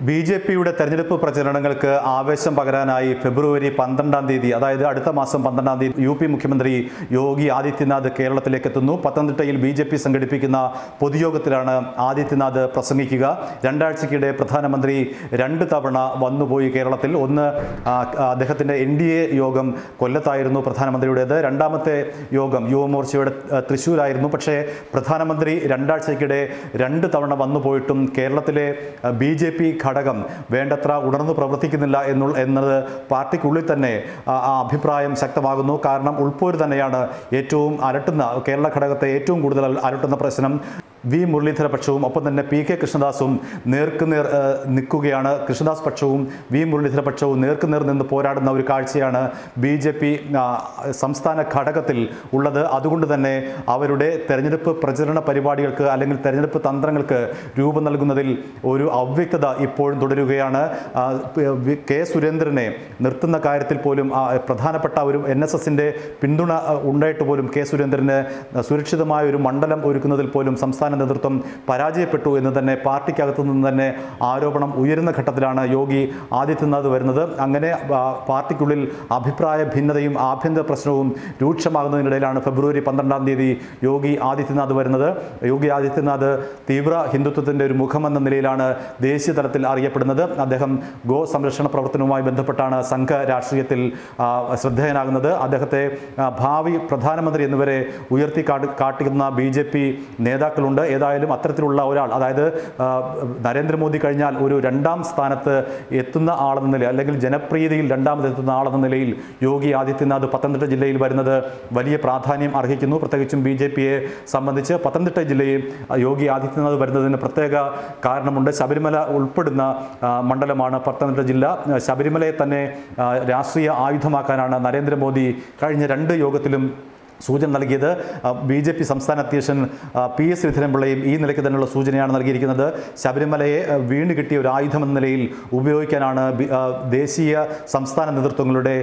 B J പിയുടെ തെരഞ്ഞെടുപ്പ് പ്രചരണങ്ങൾക്ക് ആവേശം പകരാനായി ഫെബ്രുവരി പന്ത്രണ്ടാം തീയതി അതായത് അടുത്ത മാസം പന്ത്രണ്ടാം തീയതി യു പി മുഖ്യമന്ത്രി യോഗി ആദിത്യനാഥ് കേരളത്തിലേക്ക് എത്തുന്നു പത്തനംതിട്ടയിൽ ബി ജെ പി സംഘടിപ്പിക്കുന്ന പൊതുയോഗത്തിലാണ് ആദിത്യനാഥ് പ്രസംഗിക്കുക. രണ്ടാഴ്ചയ്ക്കിടെ പ്രധാനമന്ത്രി രണ്ട് തവണ വന്നുപോയി കേരളത്തിൽ. ഒന്ന് അദ്ദേഹത്തിന്റെ എൻ ഡി എ യോഗം കൊല്ലത്തായിരുന്നു പ്രധാനമന്ത്രിയുടേത്. രണ്ടാമത്തെ യോഗം യുവമോർച്ചയുടെ തൃശ്ശൂരായിരുന്നു പക്ഷേ പ്രധാനമന്ത്രി രണ്ടാഴ്ചയ്ക്കിടെ രണ്ട് തവണ വന്നുപോയിട്ടും കേരളത്തിലെ ബി ജെ പി ഘടകം വേണ്ടത്ര ഉണർന്നു പ്രവർത്തിക്കുന്നില്ല എന്നുള്ള എന്നത് പാർട്ടിക്കുള്ളിൽ തന്നെ ആ, അഭിപ്രായം ശക്തമാകുന്നു. കാരണം ഉൾപ്പോര് തന്നെയാണ് ഏറ്റവും അലട്ടുന്ന കേരള ഘടകത്തെ ഏറ്റവും കൂടുതൽ അലട്ടുന്ന പ്രശ്നം. വി മുരളീധര പക്ഷവും ഒപ്പം തന്നെ പി കെ കൃഷ്ണദാസും നേർക്കുനേർ നിൽക്കുകയാണ്. കൃഷ്ണദാസ് പക്ഷവും വി മുരളീധര പക്ഷവും നേർക്കുനേർ നിന്ന് പോരാടുന്ന ഒരു കാഴ്ചയാണ് ബി ജെ പി സംസ്ഥാന ഘടകത്തിൽ ഉള്ളത്. അതുകൊണ്ട് തന്നെ അവരുടെ തെരഞ്ഞെടുപ്പ് പ്രചരണ പരിപാടികൾക്ക് അല്ലെങ്കിൽ തെരഞ്ഞെടുപ്പ് തന്ത്രങ്ങൾക്ക് രൂപം നൽകുന്നതിൽ ഒരു അവ്യക്തത ഇപ്പോഴും തുടരുകയാണ്. കെ സുരേന്ദ്രനെ നിർത്തുന്ന കാര്യത്തിൽ പോലും പ്രധാനപ്പെട്ട ഒരു എൻ എസ് എസിന്റെ പിന്തുണ ഉണ്ടായിട്ട് പോലും കെ സുരേന്ദ്രന് സുരക്ഷിതമായ ഒരു മണ്ഡലം ഒരുക്കുന്നതിൽ പോലും സംസ്ഥാന നേതൃത്വം പരാജയപ്പെട്ടു എന്ന് തന്നെ പാർട്ടിക്കകത്തു നിന്ന് തന്നെ ആരോപണം ഉയരുന്ന ഘട്ടത്തിലാണ് യോഗി ആദിത്യനാഥ് വരുന്നത്. അങ്ങനെ പാർട്ടിക്കുള്ളിൽ അഭിപ്രായ ഭിന്നതയും ആഭ്യന്തര പ്രശ്നവും രൂക്ഷമാകുന്നതിനിടയിലാണ് ഫെബ്രുവരി പന്ത്രണ്ടാം തീയതി യോഗി ആദിത്യനാഥ് വരുന്നത്. യോഗി ആദിത്യനാഥ് തീവ്ര ഹിന്ദുത്വത്തിന്റെ ഒരു മുഖമെന്ന നിലയിലാണ് ദേശീയ തലത്തിൽ അറിയപ്പെടുന്നത്. അദ്ദേഹം ഗോ സംരക്ഷണ പ്രവർത്തനവുമായി ബന്ധപ്പെട്ടാണ് സംഘ രാഷ്ട്രീയത്തിൽ ശ്രദ്ധേയനാകുന്നത്. അദ്ദേഹത്തെ ഭാവി പ്രധാനമന്ത്രി എന്നിവരെ ഉയർത്തി കാട്ടി കാട്ടുന്ന ബി ജെ പി നേതാക്കളുണ്ട്. ഏതായാലും അത്തരത്തിലുള്ള ഒരാൾ അതായത് നരേന്ദ്രമോദി കഴിഞ്ഞാൽ ഒരു രണ്ടാം സ്ഥാനത്ത് എത്തുന്ന ആളെന്ന നിലയിൽ അല്ലെങ്കിൽ ജനപ്രീതിയിൽ രണ്ടാമത് എത്തുന്ന ആളെന്ന നിലയിൽ യോഗി ആദിത്യനാഥ് പത്തനംതിട്ട ജില്ലയിൽ വരുന്നത് വലിയ പ്രാധാന്യം അർഹിക്കുന്നു. പ്രത്യേകിച്ചും ബി ജെ പിയെ സംബന്ധിച്ച് പത്തനംതിട്ട ജില്ലയിൽ യോഗി ആദിത്യനാഥ് വരുന്നതിന് പ്രത്യേക കാരണമുണ്ട്. ശബരിമല ഉൾപ്പെടുന്ന മണ്ഡലമാണ് പത്തനംതിട്ട ജില്ല. ശബരിമലയെ തന്നെ രാഷ്ട്രീയ ആയുധമാക്കാനാണ് നരേന്ദ്രമോദി കഴിഞ്ഞ രണ്ട് യോഗത്തിലും സൂചന നൽകിയത്. ബി ജെ പി സംസ്ഥാന അധ്യക്ഷൻ പി എസ് ശ്രീധരൻപിള്ളയും ഈ നിലയ്ക്ക് തന്നെയുള്ള സൂചനയാണ് നൽകിയിരിക്കുന്നത്. ശബരിമലയെ വീണ് കിട്ടിയ ഒരു ആയുധമെന്ന നിലയിൽ ഉപയോഗിക്കാനാണ് ദേശീയ സംസ്ഥാന നേതൃത്വങ്ങളുടെ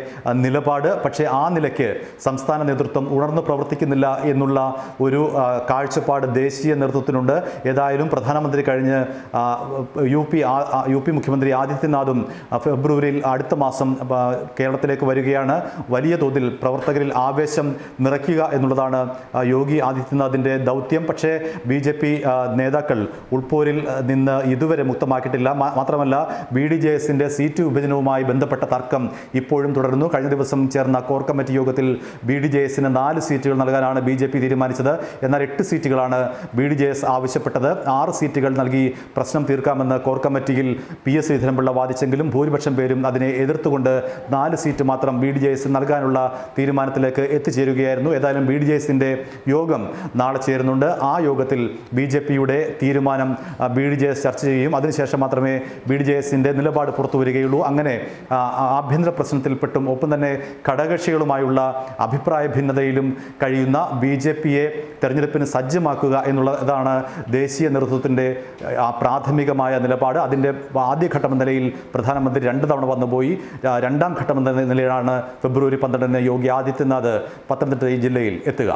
നിലപാട്. പക്ഷേ ആ നിലയ്ക്ക് സംസ്ഥാന നേതൃത്വം ഉണർന്നു പ്രവർത്തിക്കുന്നില്ല എന്നുള്ള ഒരു കാഴ്ചപ്പാട് ദേശീയ നേതൃത്വത്തിനുണ്ട്. ഏതായാലും പ്രധാനമന്ത്രി കഴിഞ്ഞ് യു പി യു പി മുഖ്യമന്ത്രി ആദിത്യനാഥും ഫെബ്രുവരിയിൽ അടുത്ത മാസം കേരളത്തിലേക്ക് വരികയാണ്. വലിയ തോതിൽ പ്രവർത്തകരിൽ ആവേശം നിറയ്ക്കുക എന്നുള്ളതാണ് യോഗി ആദിത്യനാഥിന്റെ ദൗത്യം. പക്ഷേ ബി ജെ പി നേതാക്കൾ ഉൾപ്പോരിൽ നിന്ന് ഇതുവരെ മുക്തമാക്കിയിട്ടില്ല. മാത്രമല്ല ബി ഡി ജെ എസിന്റെ സീറ്റ് വിഭജനവുമായി ബന്ധപ്പെട്ട തർക്കം ഇപ്പോഴും തുടരുന്നു. കഴിഞ്ഞ ദിവസം ചേർന്ന കോർ കമ്മിറ്റി യോഗത്തിൽ ബി ഡി ജെ എസിന് നാല് സീറ്റുകൾ നൽകാനാണ് ബി ജെ പി തീരുമാനിച്ചത്. എന്നാൽ എട്ട് സീറ്റുകളാണ് ബി ഡി ജെ എസ് ആവശ്യപ്പെട്ടത്. ആറ് സീറ്റുകൾ നൽകി പ്രശ്നം തീർക്കാമെന്ന് കോർ കമ്മിറ്റിയിൽ പി എസ് ശ്രീധരൻപിള്ള വാദിച്ചെങ്കിലും ഭൂരിപക്ഷം പേരും അതിനെ എതിർത്തുകൊണ്ട് നാല് സീറ്റ് മാത്രം ബി ഡി ജെ എസ് നൽകാനുള്ള തീരുമാനത്തിലേക്ക് എത്തിച്ചേരുകയായിരുന്നു. ഏതായാലും ബി ഡി ജെ എസിന്റെ യോഗം നാളെ ചേരുന്നുണ്ട്. ആ യോഗത്തിൽ ബി ജെ പിയുടെ തീരുമാനം ബി ഡി ജെ എസ് ചർച്ച ചെയ്യും. അതിനുശേഷം മാത്രമേ ബി ഡി ജെ എസിന്റെ നിലപാട് പുറത്തു വരികയുള്ളൂ. അങ്ങനെ ആഭ്യന്തര പ്രശ്നത്തിൽപ്പെട്ടും ഒപ്പം തന്നെ ഘടകകക്ഷികളുമായുള്ള അഭിപ്രായ ഭിന്നതയിലും കഴിയുന്ന ബി ജെ പിയെ തെരഞ്ഞെടുപ്പിന് സജ്ജമാക്കുക എന്നുള്ളതാണ് ദേശീയ നേതൃത്വത്തിന്റെ പ്രാഥമികമായ നിലപാട്. അതിന്റെ ആദ്യഘട്ടം എന്ന നിലയിൽ പ്രധാനമന്ത്രി രണ്ട് തവണ വന്നുപോയി. രണ്ടാം ഘട്ടം എന്ന നിലയിലാണ് ഫെബ്രുവരി പന്ത്രണ്ടിന് യോഗി ആദിത്യനാഥ് പത്തനംതിട്ട ജില്ലയിൽ എത്തുക